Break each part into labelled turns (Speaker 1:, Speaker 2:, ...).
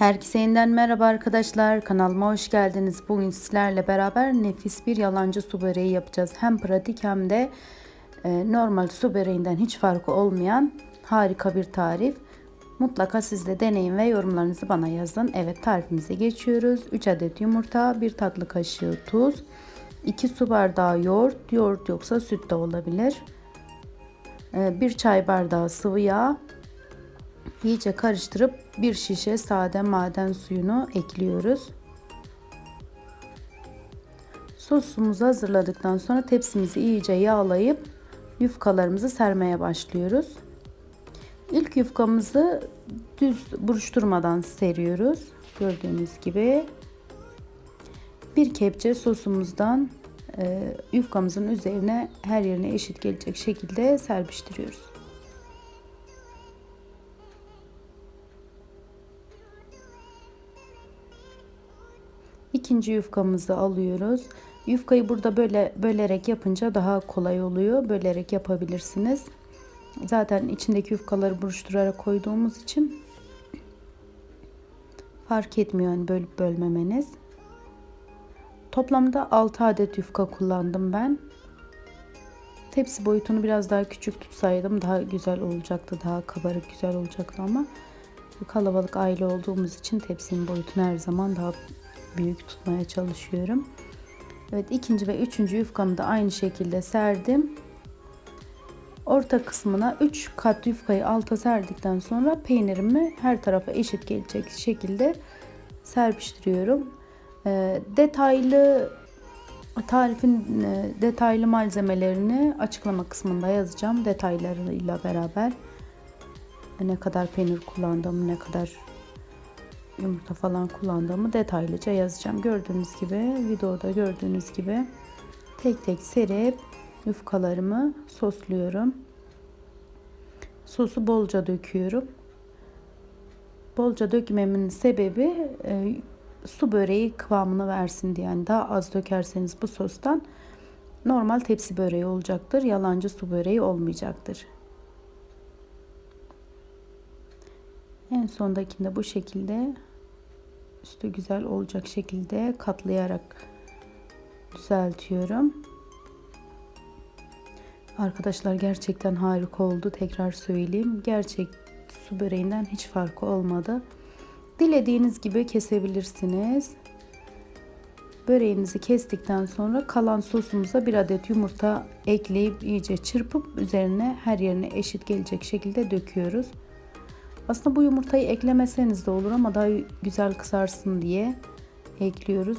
Speaker 1: Herkese yeniden merhaba arkadaşlar. Kanalıma hoş geldiniz. Bugün sizlerle beraber nefis bir yalancı su böreği yapacağız. Hem pratik hem de e, normal su böreğinden hiç farkı olmayan harika bir tarif. Mutlaka siz de deneyin ve yorumlarınızı bana yazın. Evet tarifimize geçiyoruz. 3 adet yumurta, 1 tatlı kaşığı tuz, 2 su bardağı yoğurt, yoğurt yoksa süt de olabilir. 1 çay bardağı sıvı yağ, İyice karıştırıp bir şişe sade maden suyunu ekliyoruz. Sosumuzu hazırladıktan sonra tepsimizi iyice yağlayıp yufkalarımızı sermeye başlıyoruz. İlk yufkamızı düz buruşturmadan seriyoruz. Gördüğünüz gibi bir kepçe sosumuzdan e, yufkamızın üzerine her yerine eşit gelecek şekilde serpiştiriyoruz. İkinci yufkamızı alıyoruz. Yufkayı burada böyle bölerek yapınca daha kolay oluyor. Bölerek yapabilirsiniz. Zaten içindeki yufkaları buruşturarak koyduğumuz için fark etmiyor yani bölüp bölmemeniz. Toplamda 6 adet yufka kullandım ben. Tepsi boyutunu biraz daha küçük tutsaydım daha güzel olacaktı. Daha kabarık güzel olacaktı ama kalabalık aile olduğumuz için tepsinin boyutunu her zaman daha büyük tutmaya çalışıyorum. Evet ikinci ve üçüncü yufkamı da aynı şekilde serdim. Orta kısmına 3 kat yufkayı alta serdikten sonra peynirimi her tarafa eşit gelecek şekilde serpiştiriyorum. E, detaylı tarifin e, detaylı malzemelerini açıklama kısmında yazacağım detaylarıyla beraber. Ne kadar peynir kullandığımı, ne kadar yumurta falan kullandığımı detaylıca yazacağım. Gördüğünüz gibi videoda gördüğünüz gibi tek tek serip yufkalarımı sosluyorum. Sosu bolca döküyorum. Bolca dökmemin sebebi e, su böreği kıvamını versin diye. Yani daha az dökerseniz bu sostan normal tepsi böreği olacaktır. Yalancı su böreği olmayacaktır. En sondakinde bu şekilde üstü güzel olacak şekilde katlayarak düzeltiyorum. Arkadaşlar gerçekten harika oldu. Tekrar söyleyeyim. Gerçek su böreğinden hiç farkı olmadı. Dilediğiniz gibi kesebilirsiniz. Böreğinizi kestikten sonra kalan sosumuza bir adet yumurta ekleyip iyice çırpıp üzerine her yerine eşit gelecek şekilde döküyoruz. Aslında bu yumurtayı eklemeseniz de olur ama daha güzel kısarsın diye ekliyoruz.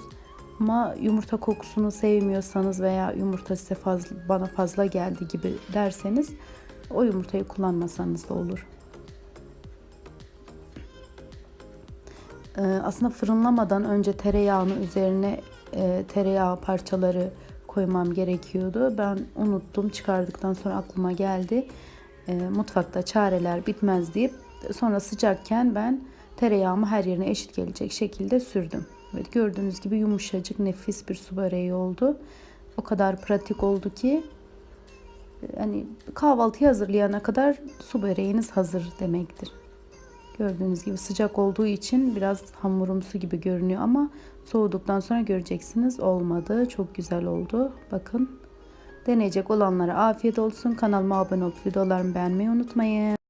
Speaker 1: Ama yumurta kokusunu sevmiyorsanız veya yumurta size fazla, bana fazla geldi gibi derseniz o yumurtayı kullanmasanız da olur. Ee, aslında fırınlamadan önce tereyağını üzerine e, tereyağı parçaları koymam gerekiyordu. Ben unuttum. Çıkardıktan sonra aklıma geldi. E, mutfakta çareler bitmez deyip Sonra sıcakken ben tereyağımı her yerine eşit gelecek şekilde sürdüm. Evet gördüğünüz gibi yumuşacık nefis bir su böreği oldu. O kadar pratik oldu ki hani kahvaltıyı hazırlayana kadar su böreğiniz hazır demektir. Gördüğünüz gibi sıcak olduğu için biraz hamurumsu gibi görünüyor ama soğuduktan sonra göreceksiniz olmadı. Çok güzel oldu. Bakın deneyecek olanlara afiyet olsun. Kanalıma abone olup videolarımı beğenmeyi unutmayın.